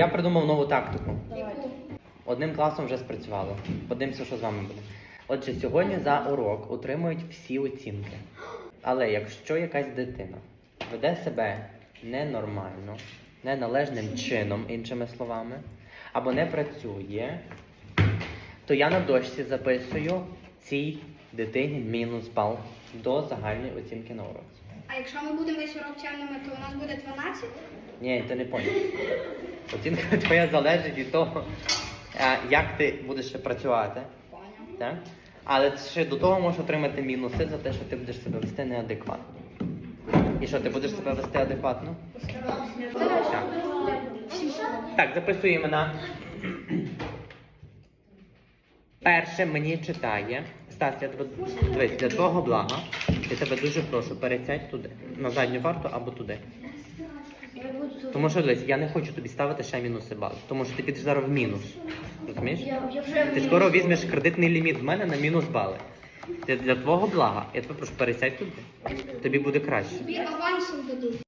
я придумав нову тактику. Одним класом вже спрацювало. Подивимося, що з вами буде. Отже, сьогодні за урок отримують всі оцінки. Але якщо якась дитина веде себе ненормально, неналежним чином, іншими словами, або не працює, то я на дошці записую цій дитині мінус бал до загальної оцінки на уроці. А якщо ми будемо весь урок чемними, то у нас буде 12? Ні, ти не поняв. Оцінка твоя залежить від того, е, як ти будеш ще працювати. Поняв. Так? Але ще до того можеш отримати мінуси за те, що ти будеш себе вести неадекватно. І що, ти будеш себе вести адекватно? Так. Так, записуй імена. Перше мені читає. Стас, я тебе дивись, для твого блага. Я тебе дуже прошу, пересядь туди. На задню парту або туди. Тому що дивись, я не хочу тобі ставити ще мінуси бал. Тому що ти підеш зараз в мінус. Розумієш? Ти скоро візьмеш кредитний ліміт в мене на мінус бали. Для, для твого блага, я тебе прошу, пересядь туди. Тобі буде краще. Тобі авансом дадуть.